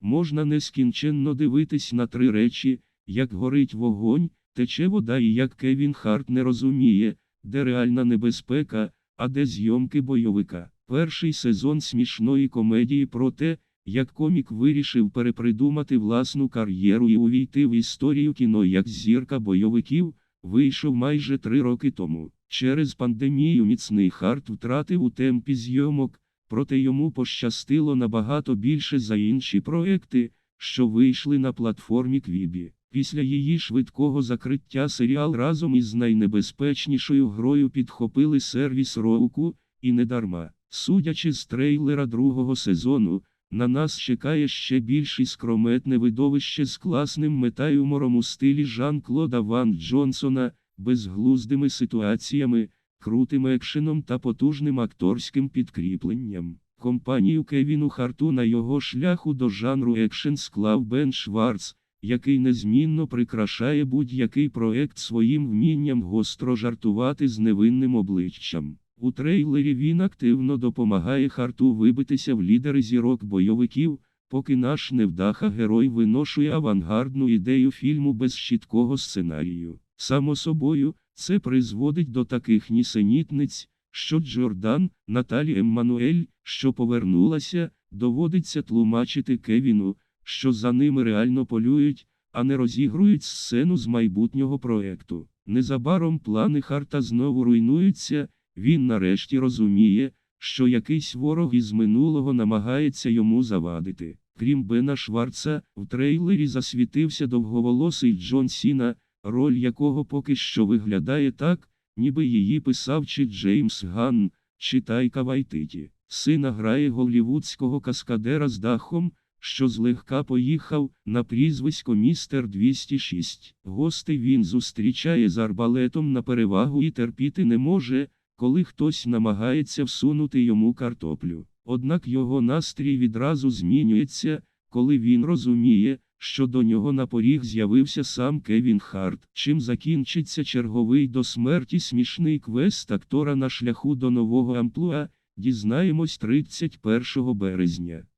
Можна нескінченно дивитись на три речі, як горить вогонь, тече вода і як Кевін Харт не розуміє, де реальна небезпека, а де зйомки бойовика. Перший сезон смішної комедії про те, як комік вирішив перепридумати власну кар'єру і увійти в історію кіно як зірка бойовиків, вийшов майже три роки тому. Через пандемію міцний Харт втратив у темпі зйомок, проте йому пощастило набагато більше за інші проекти, що вийшли на платформі Квібі. Після її швидкого закриття серіал разом із найнебезпечнішою грою підхопили сервіс Роуку, і недарма. Судячи з трейлера другого сезону, на нас чекає ще більш іскрометне видовище з класним метаюмором у стилі Жан-Клода Ван Джонсона, безглуздими ситуаціями, крутим екшеном та потужним акторським підкріпленням. Компанію Кевіну Харту на його шляху до жанру екшен склав Бен Шварц, який незмінно прикрашає будь-який проект своїм вмінням гостро жартувати з невинним обличчям. У трейлері він активно допомагає Харту вибитися в лідери зірок бойовиків, поки наш невдаха герой виношує авангардну ідею фільму без чіткого сценарію. Само собою, це призводить до таких нісенітниць, що Джордан, Наталі Еммануель, що повернулася, доводиться тлумачити Кевіну, що за ними реально полюють, а не розігрують сцену з майбутнього проекту. Незабаром плани Харта знову руйнуються, він нарешті розуміє, що якийсь ворог із минулого намагається йому завадити. Крім Бена Шварца, в трейлері засвітився довговолосий Джон Сіна, роль якого поки що виглядає так, ніби її писав чи Джеймс Ганн, чи Тайка Вайтиті. Сина грає голлівудського каскадера з дахом, що злегка поїхав на прізвисько містер 206. Гостей він зустрічає з арбалетом на перевагу і терпіти не може, коли хтось намагається всунути йому картоплю. Однак його настрій відразу змінюється, коли він розуміє, що до нього на поріг з'явився сам Кевін Харт. Чим закінчиться черговий до смерті смішний квест актора на шляху до нового амплуа, дізнаємось 31 березня.